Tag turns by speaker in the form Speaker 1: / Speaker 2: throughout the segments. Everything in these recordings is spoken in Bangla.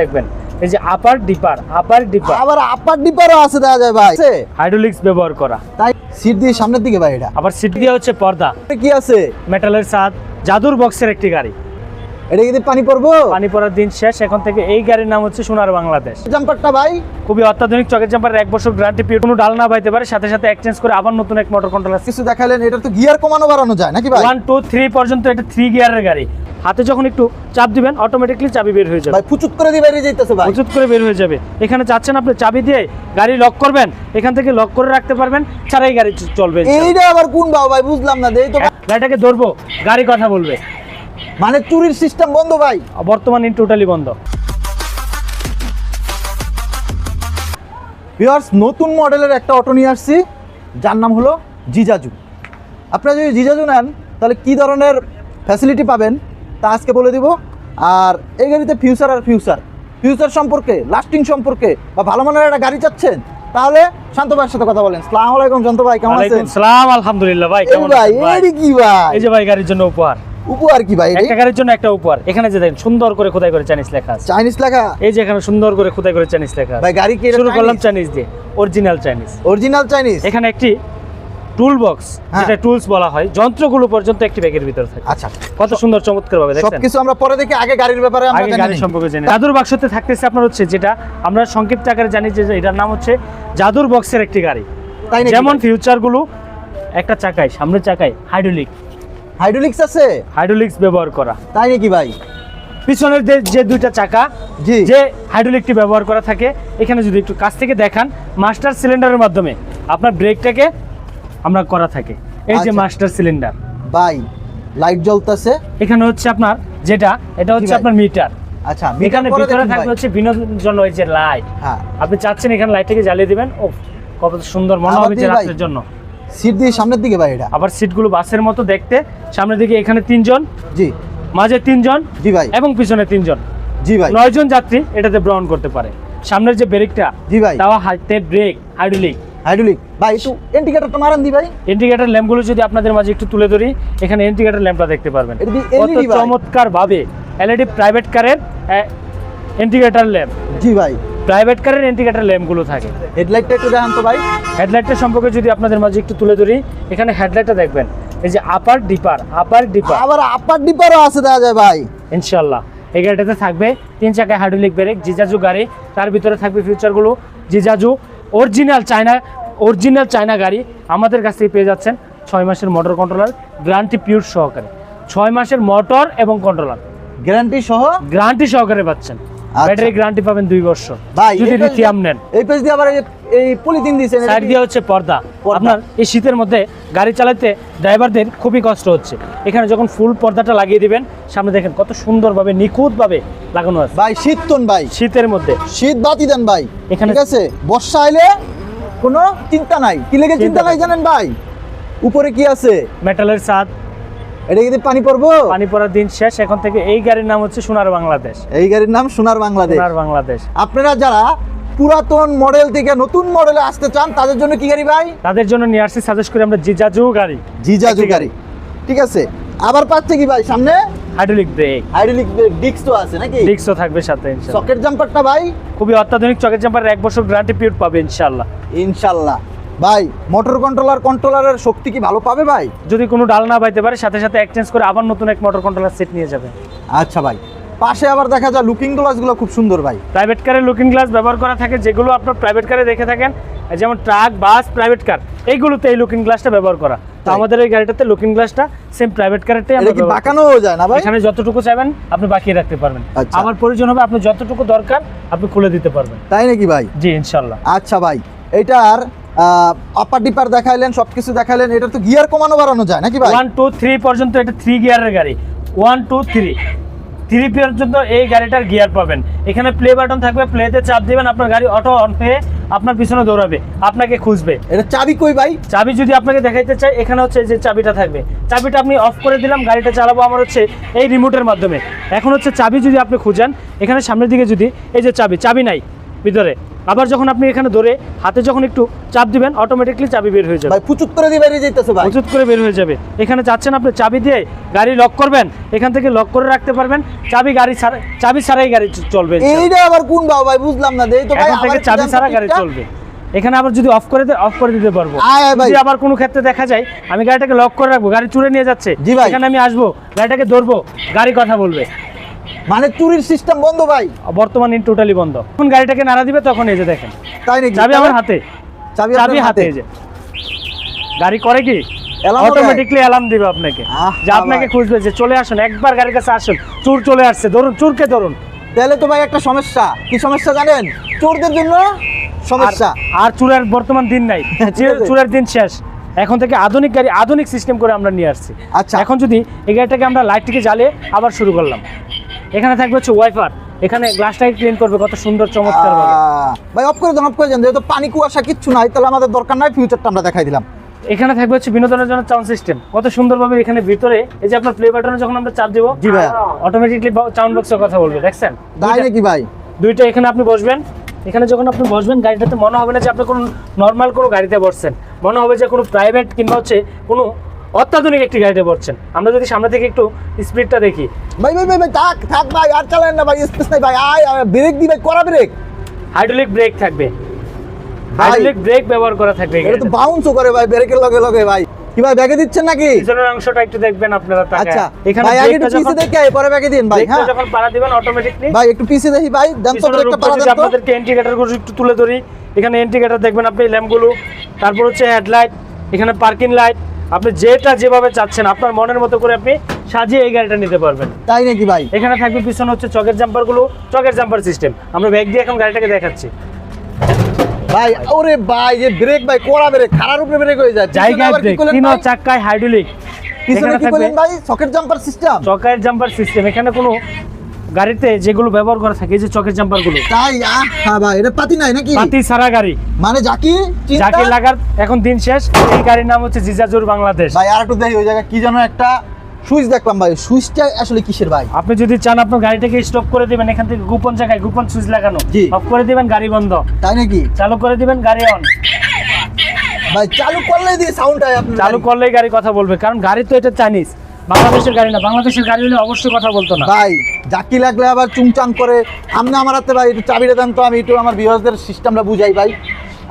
Speaker 1: দেখবেন। এই যে আপার ডিপার আপার ডিপার
Speaker 2: আবার আপার ডিপারও আছে দেখা যায় ভাই।
Speaker 1: হাইড্রোলিক্স ব্যবহার করা।
Speaker 2: তাই সিট দিয়ে সামনের দিকে ভাই এটা।
Speaker 1: আবার সিট দিয়ে হচ্ছে পর্দা।
Speaker 2: কি আছে?
Speaker 1: মেটালের সাদ জাদুর বক্সের একটি গাড়ি।
Speaker 2: এটা কি পানি পড়ব?
Speaker 1: পানি পড়ার দিন শেষ এখন থেকে এই গাড়ির নাম হচ্ছে সোনার বাংলাদেশ।
Speaker 2: জাম্পারটা ভাই?
Speaker 1: খুবই অত্যাধুনিক চকের জাম্পার এক বছর গ্যারান্টি পিরিয়ড কোনো ডাল না পাইতে পারে সাথে সাথে এক্সচেঞ্জ করে আবার নতুন এক মোটর কন্ট্রোলার
Speaker 2: কিছু দেখালেন এটা তো গিয়ার কমানো বাড়ানো যায় নাকি ভাই?
Speaker 1: ওয়ান টু থ্রি পর্যন্ত এটা থ্রি গিয়ারের গাড়ি। হাতে যখন একটু চাপ দিবেন অটোমেটিকলি চাবি বের হয়ে যাবে।
Speaker 2: ভাই ফুচুত করে দিয়ে বেরিয়ে যাইতেছে ভাই।
Speaker 1: উচিত করে বের হয়ে যাবে। এখানে চাচ্ছেন আপনি চাবি দিয়ে গাড়ি লক করবেন এখান থেকে লক করে রাখতে পারবেন ছাড়াই গাড়ি চলবে।
Speaker 2: এইটা আবার কোন বাবা ভাই বুঝলাম না দেই তো
Speaker 1: গাড়িটাকে ধরবো গাড়ি কথা বলবে।
Speaker 2: মানে চুরির সিস্টেম বন্ধ ভাই।
Speaker 1: বর্তমান টোটালি বন্ধ।
Speaker 2: ভিউয়ার্স নতুন মডেলের একটা অটো নিয়ে আসছি যার নাম হলো জিজাজু আপনারা যদি জিজাজু নেন তাহলে কি ধরনের ফ্যাসিলিটি পাবেন তা আজকে বলে দিব। আর এই গাড়িতে ফিউচার আর ফিউচার ফিউচার সম্পর্কে লাস্টিং সম্পর্কে বা ভালো মানের একটা গাড়ি চাচ্ছেন তাহলে শান্ত ভাইয়ের সাথে কথা বলেন। সালাম আলাইকুম শান্ত ভাই কেমন আছেন?
Speaker 1: সালাম আলহামদুলিল্লাহ ভাই কেমন
Speaker 2: ভাই
Speaker 1: আছেন? ভাই?
Speaker 2: এই কি ভাই?
Speaker 1: এই যে ভাই গাড়ির জন্য উপহার।
Speaker 2: উপহার কি ভাই
Speaker 1: একটা গাড়ির জন্য একটা উপহার। এখানে যে দেখেন সুন্দর করে খোদাই করে চাইনিজ লেখা আছে।
Speaker 2: চাইনিজ লেখা?
Speaker 1: এই যে এখানে সুন্দর করে খোদাই করে চাইনিজ লেখা
Speaker 2: ভাই গাড়ি কি
Speaker 1: শুরু করলাম চাইনিজ? দিয়ে। Original Chinese.
Speaker 2: Original Chinese?
Speaker 1: এখানে একটি টুল বক্স
Speaker 2: হ্যাঁ।
Speaker 1: যেটা টুলস বলা হয় যন্ত্রগুলো পর্যন্ত একটি ব্যাগের ভিতরে থাকে।
Speaker 2: আচ্ছা।
Speaker 1: কত সুন্দর চমৎকার ভাবে দেখেন
Speaker 2: সবকিছু আমরা পরে দেখি আগে গাড়ির ব্যাপারে আমরা জেনে
Speaker 1: গাড়ি সম্পর্কে জেনে জাদুর বাক্সতে থাকতেছে আপনার হচ্ছে যেটা আমরা সংক্ষিপ্ত আকারে জানি যে এটার নাম হচ্ছে জাদুর বক্সের একটি গাড়ি। যেমন ফিউচারগুলো একটা চাকায় সামনের চাকায় হাইড্রোলিক
Speaker 2: হাইড্রোলিক্স আছে?
Speaker 1: হাইড্রোলিক্স ব্যবহার করা।
Speaker 2: তাই নাকি ভাই?
Speaker 1: পিছনের যে- দুইটা চাকা
Speaker 2: জি।
Speaker 1: যে হাইড্রোলিকটি ব্যবহার করা থাকে এখানে যদি একটু কাছ থেকে দেখান মাস্টার সিলিন্ডারের মাধ্যমে আপনার ব্রেকটাকে আমরা করা থাকে। এই যে
Speaker 2: আচ্ছা।
Speaker 1: মাস্টার সিলিন্ডার
Speaker 2: ভাই লাইট জ্বলতেছে।
Speaker 1: এখানে হচ্ছে আপনার যেটা এটা হচ্ছে আপনার মিটার
Speaker 2: আচ্ছা
Speaker 1: এখানে ভিতরে থাকবে হচ্ছে বিনোদনের জন্য ওই যে লাইট
Speaker 2: হ্যাঁ।
Speaker 1: আপনি চাচ্ছেন এখানে লাইটটাকে জ্বালিয়ে দিবেন ও কত সুন্দর মনে হবে যে। রাত্রের জন্য।
Speaker 2: সিট দিয়ে সামনের দিকে ভাই এটা।
Speaker 1: আবার সিটগুলো বাসের মতো দেখতে। সামনের দিকে এখানে তিনজন
Speaker 2: জি।
Speaker 1: মাঝে তিনজন
Speaker 2: জি ভাই।
Speaker 1: এবং পিছনে তিনজন।
Speaker 2: জি ভাই।
Speaker 1: নয়জন যাত্রী এটাতে ভ্রমণ করতে পারে। সামনের যে ব্রেকটা
Speaker 2: জি ভাই।
Speaker 1: তাও হাতে ব্রেক হাইড্রোলিক।
Speaker 2: হাইড্রোলিক। ভাই একটু ইন্ডিকেটরটা মারান দি ভাই।
Speaker 1: ইন্ডিকেটর ল্যাম্পগুলো যদি আপনাদের মাঝে একটু তুলে ধরি এখানে ইন্ডিকেটর ল্যাম্পটা দেখতে পারবেন। কত চমৎকার ভাবে এলইডি প্রাইভেট কারের ইন্ডিকেটর ল্যাম্প
Speaker 2: জি ভাই।
Speaker 1: প্রাইভেট কারের ইন্ডিকেটর ল্যাম্পগুলো থাকে।
Speaker 2: হেডলাইটটা একটু দেখান তো ভাই।
Speaker 1: হেডলাইটটা সম্পর্কে যদি আপনাদের মাঝে একটু তুলে ধরি এখানে হেডলাইটটা দেখবেন। এই যে আপার ডিপার আপার ডিপার
Speaker 2: আবার আপার ডিপারও আছে দেখা যায় ভাই।
Speaker 1: ইনশাল্লাহ এই গাড়িটাতে থাকবে তিন চাকায় হাইড্রোলিক ব্রেক জিজাজু গাড়ি। তার ভিতরে থাকবে ফিউচারগুলো জিজাজু অরিজিনাল চায়না অরিজিনাল চায়না গাড়ি। আমাদের কাছ থেকে পেয়ে যাচ্ছেন ছয় মাসের মোটর কন্ট্রোলার গ্যারান্টি পিওর সহকারে। ছয় মাসের মোটর এবং কন্ট্রোলার
Speaker 2: গ্যারান্টি সহ?
Speaker 1: গ্যারান্টি সহকারে পাচ্ছেন। ব্যাটারি গ্যারান্টি পাবেন দুই বছর।
Speaker 2: ভাই
Speaker 1: যদি লিথিয়াম নেন।
Speaker 2: এই পেজ দিয়ে আবার এই- পলিথিন দিয়েছেন
Speaker 1: সাইড দিয়ে হচ্ছে পর্দা। আপনার এই শীতের মধ্যে গাড়ি চালাতে ড্রাইভারদের খুবই কষ্ট হচ্ছে। এখানে যখন ফুল পর্দাটা লাগিয়ে দিবেন সামনে দেখেন কত সুন্দরভাবে নিখুঁতভাবে লাগানো আছে।
Speaker 2: ভাই শীত তোন ভাই।
Speaker 1: শীতের মধ্যে।
Speaker 2: শীত বাতি দেন ভাই।
Speaker 1: এখানে-
Speaker 2: ঠিক আছে? বর্ষা আইলে কোনো চিন্তা নাই। কি লেগে
Speaker 1: চিন্তা
Speaker 2: নাই। জানেন ভাই? উপরে কি আছে?
Speaker 1: মেটালের ছাদ।
Speaker 2: এটা কি পানি পড়ব?
Speaker 1: পানি পড়ার দিন শেষ এখন থেকে এই গাড়ির নাম হচ্ছে সোনার বাংলাদেশ।
Speaker 2: এই গাড়ির নাম সোনার বাংলাদেশ।
Speaker 1: সোনার বাংলাদেশ।
Speaker 2: আপনারা যারা পুরাতন মডেল থেকে নতুন মডেলে আসতে চান তাদের জন্য কি গাড়ি ভাই?
Speaker 1: তাদের জন্য নিয়ে আসছি সাজেস্ট করি আমরা জিজাজু গাড়ি।
Speaker 2: জিজাজু গাড়ি। ঠিক আছে। আবার পাচ্ছে কি ভাই সামনে?
Speaker 1: হাইড্রোলিক ব্রেক
Speaker 2: হাইড্রোলিক ডিক্স তো আছে নাকি?
Speaker 1: ডিস্কও থাকবে সাথে।
Speaker 2: সকেট জাম্পারটা ভাই?
Speaker 1: খুবই অত্যাধুনিক চকের জাম্পার এক বছর গ্যারান্টি পিরিয়ড পাবে ইনশাল্লাহ।
Speaker 2: ইনশাল্লাহ। ভাই মোটর কন্ট্রোলার কন্ট্রোলারের শক্তি কি ভালো পাবে ভাই?
Speaker 1: যদি কোনো ডাল না পাইতে পারে সাথে সাথে এক্সচেঞ্জ করে আবার নতুন এক মোটর কন্ট্রোলার সেট নিয়ে যাবে।
Speaker 2: আচ্ছা ভাই পাশে আবার দেখা যায় লুকিং গ্লাসগুলো খুব সুন্দর ভাই।
Speaker 1: প্রাইভেট কারের লুকিং গ্লাস ব্যবহার করা থাকে যেগুলো আপনার প্রাইভেট কারে দেখে থাকেন যেমন ট্রাক বাস প্রাইভেট কার এইগুলোতে এই লুকিং গ্লাসটা ব্যবহার করা। তো আমাদের এই গাড়িটাতে লুকিং গ্লাসটা সেম প্রাইভেট কারেরটাই আমরা
Speaker 2: কি। বাঁকানো যায় না ভাই?
Speaker 1: এখানে যতটুকু চাইবেন আপনি বাকিয়ে রাখতে পারবেন।
Speaker 2: আচ্ছা।
Speaker 1: আমার প্রয়োজন হবে আপনি যতটুকু দরকার আপনি খুলে দিতে পারবেন।
Speaker 2: তাই নাকি ভাই?
Speaker 1: জি ইনশাল্লাহ।
Speaker 2: আচ্ছা ভাই এটার আপার ডিপার দেখাইলেন সবকিছু দেখাইলেন এটা তো গিয়ার কমানো বাড়ানো যায় নাকি ভাই?
Speaker 1: ওয়ান টু থ্রি পর্যন্ত এটা থ্রি গিয়ারের গাড়ি। ওয়ান টু থ্রি থ্রি পর্যন্ত এই গাড়িটার গিয়ার পাবেন। এখানে প্লে বাটন থাকবে প্লেতে চাপ দিবেন আপনার গাড়ি অটো অন হয়ে আপনার পিছনে দৌড়াবে আপনাকে খুঁজবে।
Speaker 2: এটা চাবি কই ভাই?
Speaker 1: চাবি যদি আপনাকে দেখাইতে চাই এখানে হচ্ছে যে চাবিটা থাকবে। চাবিটা আপনি অফ করে দিলাম গাড়িটা চালাবো আমার হচ্ছে এই রিমোটের মাধ্যমে। এখন হচ্ছে চাবি যদি আপনি খুঁজেন এখানে সামনের দিকে যদি এই যে চাবি চাবি নাই। ভিতরে। আবার যখন আপনি এখানে ধরে হাতে যখন একটু চাপ দিবেন অটোমেটিকলি চাবি বের হয়ে যাবে।
Speaker 2: ভাই ফুচুত করে দিয়ে বেরিয়ে যাইতেছে ভাই।
Speaker 1: উচিত করে বের হয়ে যাবে। এখানে যাচ্ছেন আপনি চাবি দিয়ে গাড়ি লক করবেন। এখান থেকে লক করে রাখতে পারবেন। চাবি গাড়ি ছাড়া চাবি ছাড়াই গাড়ি চলবে
Speaker 2: এইটা আবার কোন বাবা ভাই বুঝলাম না দেই তো ভাই
Speaker 1: থেকে চাবি ছাড়া গাড়ি চলবে। এখানে আবার যদি অফ করে অফ করে দিতে পারব। যদি আবার কোনো ক্ষেত্রে দেখা যায় আমি গাড়িটাকে লক করে রাখব। গাড়ি চুরে নিয়ে যাচ্ছে। এখানে আমি আসব। গাড়িটাকে ধরবো। গাড়ি কথা বলবে।
Speaker 2: মানে চুরির সিস্টেম বন্ধ ভাই।
Speaker 1: বর্তমানে টোটালি বন্ধ। যখন গাড়িটাকে নাড়া দিবে তখন এই যে দেখেন।
Speaker 2: তাই নাকি?
Speaker 1: চাবি আমার হাতে।
Speaker 2: চাবি
Speaker 1: চাবি হাতে এই যে। গাড়ি করে কি? অটোমেটিকলি অ্যালার্ম দিবে আপনাকে। যে আপনাকে খুঁজবে যে চলে আসুন একবার গাড়ির কাছে আসুন চুর চলে আসছে ধরুন চুরকে ধরুন।
Speaker 2: তাহলে তো ভাই একটা সমস্যা। কি সমস্যা জানেন? চোরদের জন্য সমস্যা।
Speaker 1: আর- চুরের বর্তমান দিন নাই। চুরের দিন শেষ। এখন থেকে আধুনিক গাড়ি আধুনিক সিস্টেম করে আমরা নিয়ে আসছি।
Speaker 2: আচ্ছা।
Speaker 1: এখন যদি এই গাড়িটাকে আমরা লাইটটিকে জ্বালিয়ে আবার শুরু করলাম। এখানে থাকবে হচ্ছে ওয়াইফার। এখানে গ্লাসটাকে ক্লিন করবে কত সুন্দর চমৎকার
Speaker 2: ভাই অফ করে দেন অফ করে দেন। যেহেতু পানি কুয়াশা কিচ্ছু নাই তাহলে আমাদের দরকার নাই ফিউচারটা আমরা দেখাই দিলাম।
Speaker 1: এখানে থাকবে হচ্ছে বিনোদনের জন্য সাউন্ড সিস্টেম কত সুন্দরভাবে এখানে ভিতরে এই যে আপনার প্লে বাটনে যখন আমরা চাপ দিব
Speaker 2: জি ভাইয়া।
Speaker 1: অটোমেটিকলি সাউন্ড বক্সের কথা বলবে দেখছেন?
Speaker 2: তাই নাকি ভাই?
Speaker 1: দুইটা এখানে আপনি বসবেন। এখানে যখন আপনি বসবেন গাড়িটাতে মনে হবে না যে আপনি কোনো নর্মাল কোনো গাড়িতে বসছেন। মনে হবে যে কোনো প্রাইভেট কিংবা হচ্ছে কোনো অত্যাধুনিক একটি গাড়িতে বসছেন। আমরা যদি সামনে থেকে একটু স্পিডটা দেখি।
Speaker 2: ভাই ভাই ভাই ভাই থাক থাক ভাই আর চালান না ভাই স্পেস নাই ভাই আয় ব্রেক দি ভাই করা ব্রেক
Speaker 1: হাইড্রোলিক ব্রেক থাকবে। হাইড্রোলিক ব্রেক ব্যবহার করা থাকবে
Speaker 2: এটা তো। বাউন্সও করে ভাই ব্রেকের লগে লগে ভাই। কি ভাই ব্যাগে দিচ্ছেন নাকি?
Speaker 1: পিছনের অংশটা একটু দেখবেন আপনারা তাকায়।
Speaker 2: আচ্ছা
Speaker 1: এখানে
Speaker 2: ভাই আগে একটু পিছে দেখে পরে ব্যাগে দিন ভাই হ্যাঁ।
Speaker 1: যখন পাড়া দিবেন অটোমেটিকলি
Speaker 2: ভাই একটু পিছে দেখি ভাই দেন তো পারা
Speaker 1: যদি
Speaker 2: দেন তো।
Speaker 1: আপনাদেরকে ইন্ডিকেটরগুলো একটু তুলে ধরি এখানে ইন্ডিকেটর দেখবেন আপনি ল্যাম্পগুলো তারপর হচ্ছে হেডলাইট এখানে পার্কিং লাইট আপনি যেটা যেভাবে চাচ্ছেন আপনার মনের মতো করে আপনি সাজিয়ে এই গাড়িটা নিতে পারবেন।
Speaker 2: তাই নাকি ভাই?
Speaker 1: এখানে থাকবে পিছনে হচ্ছে চকের জাম্পারগুলো চকের জাম্পার সিস্টেম আমরা ব্যাগ দিয়ে এখন গাড়িটাকে দেখাচ্ছি।
Speaker 2: ভাই ওরে ভাই যে ব্রেক ভাই কোড়া ব্রেক খারার উপরে ব্রেক হয়ে যায়।
Speaker 1: জায়গায় ব্রেক তিন
Speaker 2: ভাই?
Speaker 1: চাক্কায় হাইড্রোলিক
Speaker 2: পিছনে
Speaker 1: এখানে
Speaker 2: কি করলেন ভাই? সকেট জাম্পার সিস্টেম
Speaker 1: চকের জাম্পার সিস্টেম এখানে কোনো গাড়িতে যেগুলো ব্যবহার করা থাকে যে চকের জাম্পারগুলো
Speaker 2: তাই হ্যাঁ ভাই এটা পাতি নাই নাকি?
Speaker 1: পাতি সারা গাড়ি।
Speaker 2: মানে জাকি
Speaker 1: যাকে লাগার এখন দিন শেষ এই গাড়ির নাম হচ্ছে জিজাজুর বাংলাদেশ।
Speaker 2: ভাই আর একটু দেখি ওই জায়গায় কি যেন একটা সুইচ দেখলাম ভাই। সুইচটা আসলে কিসের ভাই?
Speaker 1: আপনি যদি চান আপনার গাড়িটাকে স্টপ করে দিবেন এখান থেকে গোপন জায়গায় গোপন সুইচ লাগানো। অফ করে দিবেন গাড়ি বন্ধ।
Speaker 2: তাই নাকি?
Speaker 1: চালু করে দিবেন গাড়ি অন
Speaker 2: ভাই চালু করলেই দিয়ে সাউন্ড হয় আপনি
Speaker 1: চালু করলেই গাড়ি কথা বলবে কারণ গাড়ি তো এটা চাইনিজ বাংলাদেশের গাড়ি না, বাংলাদেশের গাড়ি হলে অবশ্যই কথা বলতো না।
Speaker 2: ভাই, জাকি লাগলে আবার চুংচাং করে আমনে আমার হাতে ভাই, একটু চাবিটা দেন তো, আমি একটু আমার ভিউয়ার্সদের সিস্টেমটা বুঝাই ভাই।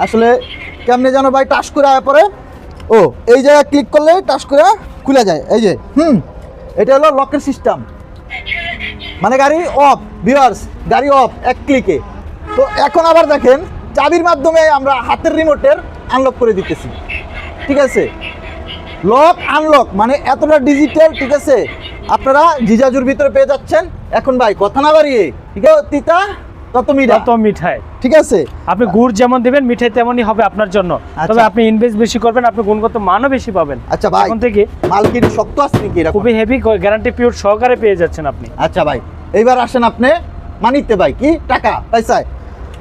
Speaker 2: আসলে কেমনে যেন ভাই টাচ করে আয় পরে ও, এই জায়গায় ক্লিক করলে টাচ করে খুলে যায়। এই যে, হুম, এটা হলো লকের সিস্টেম মানে গাড়ি অফ ভিউয়ার্স গাড়ি অফ এক ক্লিকে তো এখন আবার দেখেন, চাবির মাধ্যমে আমরা হাতের রিমোটের আনলক করে দিতেছি। ঠিক আছে? লক আনলক মানে এতটা ডিজিটাল ঠিক আছে? আপনারা জিজাজুর ভিতরে পেয়ে যাচ্ছেন। এখন ভাই কথা না বাড়িয়ে ঠিক আছে তিতা? তত মিঠা।
Speaker 1: কত মিঠাই।
Speaker 2: ঠিক আছে?
Speaker 1: আপনি গুড় যেমন দেবেন মিঠাই তেমনই হবে আপনার জন্য। তবে
Speaker 2: আচ্ছা।
Speaker 1: আপনি ইনভেস্ট বেশি করবেন আপনি গুণগত মানও বেশি পাবেন।
Speaker 2: আচ্ছা ভাই
Speaker 1: এখন থেকে
Speaker 2: মাল কি শক্ত আছে নাকি এরকম?
Speaker 1: খুবই হেভি গ্যারান্টি পিওর সহকারে পেয়ে যাচ্ছেন আপনি।
Speaker 2: আচ্ছা ভাই এইবার আসেন আপনি মানিতে ভাই কি? টাকা পয়সায়।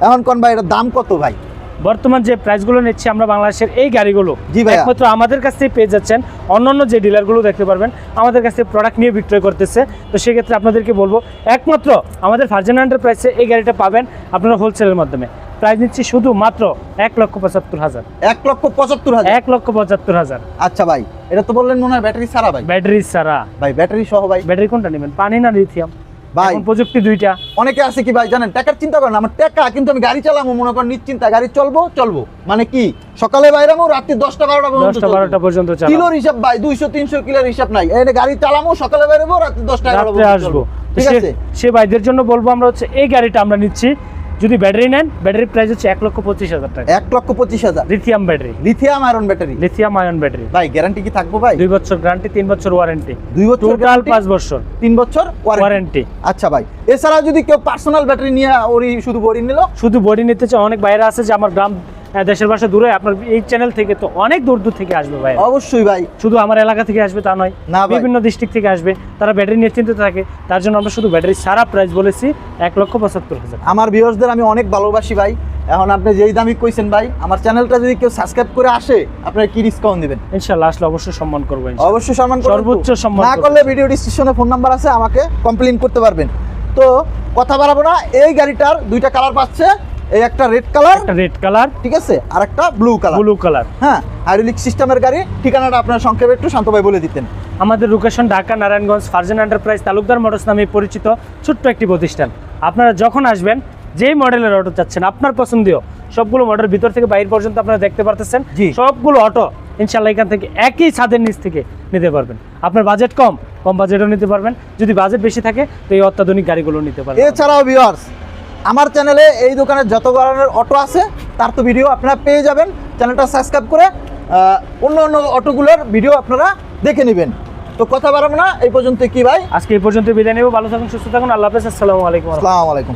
Speaker 2: এখন কোন ভাই এটার দাম কত ভাই?
Speaker 1: বর্তমান যে প্রাইসগুলো নিচ্ছি আমরা বাংলাদেশের এই গাড়িগুলো। একমাত্র আমাদের কাছ থেকে পেয়ে যাচ্ছেন অন্যান্য যে ডিলারগুলো দেখতে পারবেন আমাদের কাছ থেকে প্রোডাক্ট নিয়ে বিক্রয় করতেছে। তো সেক্ষেত্রে আপনাদেরকে বলব একমাত্র আমাদের ফার্জেন প্রাইসে এই গাড়িটা পাবেন আপনারা হোলসেলের মাধ্যমে। প্রাইস নিচ্ছি শুধু মাত্র এক লক্ষ পঁচাত্তর হাজার।
Speaker 2: এক লক্ষ পঁচাত্তর হাজার?
Speaker 1: এক লক্ষ পঁচাত্তর হাজার।
Speaker 2: আচ্ছা ভাই এটা তো বললেন মনে হয় ব্যাটারি সারা ভাই।
Speaker 1: ব্যাটারি ছাড়া।
Speaker 2: ভাই ব্যাটারি সহ ভাই।
Speaker 1: ব্যাটারি কোনটা নেবেন? পানি না লিথিয়াম
Speaker 2: ভাই।
Speaker 1: প্রযুক্তি দুইটা।
Speaker 2: অনেকে আছে কি ভাই জানেন টাকার চিন্তা করেন আমার টাকা কিন্তু আমি গাড়ি চালাবো মনে করেন নিশ্চিন্তা গাড়ি চলবো চলবো। মানে কি সকালে বাইরামো রাত্রি দশটা বারোটা পর্যন্ত
Speaker 1: বারোটা পর্যন্ত
Speaker 2: কিলোর হিসাব ভাই দুইশো তিনশো কিলোর হিসাব নাই। এনে গাড়ি চালামো সকালে বাইরবো রাত্রি দশটা এগারোটা
Speaker 1: আসব।
Speaker 2: ঠিক আছে?
Speaker 1: সে ভাইদের জন্য বলব আমরা হচ্ছে এই গাড়িটা আমরা নিচ্ছি। যদি ব্যাটারি নেন ব্যাটারি প্রাইস হচ্ছে এক লক্ষ পঁচিশ হাজার টাকা।
Speaker 2: এক লক্ষ পঁচিশ হাজার।
Speaker 1: Lithium battery
Speaker 2: lithium iron battery
Speaker 1: lithium iron battery
Speaker 2: ভাই গ্যারান্টি কি থাকব ভাই?
Speaker 1: দুই বছর গ্যারান্টি তিন বছর ওয়ারেন্টি
Speaker 2: দুই বছর
Speaker 1: টোটাল পাঁচ বছর।
Speaker 2: তিন বছর ওয়ারেন্টি আচ্ছা ভাই এছাড়া যদি কেউ পার্সোনাল ব্যাটারি নিয়ে ওরই শুধু বড়ি নিল?
Speaker 1: শুধু বডি নিতে চায় অনেক বাইরে আছে যে আমার গ্রাম দেশের বাসা দূরে আপনার এই চ্যানেল থেকে তো অনেক দূর দূর থেকে আসবে ভাই।
Speaker 2: অবশ্যই ভাই।
Speaker 1: শুধু আমার এলাকা থেকে আসবে তা নয়
Speaker 2: না
Speaker 1: বিভিন্ন ডিস্ট্রিক্ট থেকে আসবে তারা ব্যাটারি নিয়ে চিন্তিত থাকে তার জন্য আমরা শুধু ব্যাটারি সারা প্রাইস বলেছি এক লক্ষ পঁচাত্তর হাজার
Speaker 2: আমার ভিউয়ার্সদের আমি অনেক ভালোবাসি ভাই। এখন আপনি যেই দামি কইছেন ভাই আমার চ্যানেলটা যদি কেউ সাবস্ক্রাইব করে আসে আপনারা কি ডিসকাউন্ট দিবেন?
Speaker 1: ইনশাল্লাহ আসলে অবশ্যই সম্মান করব।
Speaker 2: অবশ্যই সম্মান করবেন তো?
Speaker 1: সর্বোচ্চ সম্মান
Speaker 2: না করলে ভিডিও ডিসক্রিপশনে ফোন নাম্বার আছে আমাকে কমপ্লেইন করতে পারবেন। তো কথা বাড়াবো না এই গাড়িটার দুইটা কালার পাচ্ছে এই একটা রেড কালার
Speaker 1: রেড কালার
Speaker 2: ঠিক আছে? আর একটা ব্লু কালার
Speaker 1: ব্লু কালার
Speaker 2: হ্যাঁ হাইড্রোলিক সিস্টেমের গাড়ি ঠিকানাটা আপনার সংক্ষেপে একটু শান্ত ভাই বলে দিতেন।
Speaker 1: আমাদের location Dhaka Narayanganj Farzan Enterprise Talukdar Motors নামে পরিচিত ছোট্ট একটি প্রতিষ্ঠান। আপনারা যখন আসবেন যেই মডেলের অটো চাচ্ছেন আপনার পছন্দীয় সবগুলো মডেল ভিতর থেকে বাইরে পর্যন্ত আপনারা দেখতে পারতেছেন। সবগুলো অটো ইনশাল্লাহ এখান থেকে একই ছাদের নিচ থেকে নিতে পারবেন। আপনার বাজেট কম কম বাজেটও নিতে পারবেন। যদি বাজেট বেশি থাকে তো এই অত্যাধুনিক গাড়িগুলো নিতে পারবেন।
Speaker 2: এছাড়াও ভিউয়ার্স আমার চ্যানেলে এই দোকানের যত ধরনের অটো আছে তার তো ভিডিও আপনারা পেয়ে যাবেন। চ্যানেলটা সাবস্ক্রাইব করে অন্য অন্য অটোগুলোর ভিডিও আপনারা দেখে নেবেন। তো কথা বাড়াবো না এই পর্যন্ত কি ভাই?
Speaker 1: আজকে এই পর্যন্ত বিদায় নেব ভালো থাকুন সুস্থ থাকুন আল্লাহ হাফেজ আসসালামু আলাইকুম।
Speaker 2: আসসালামু আলাইকুম।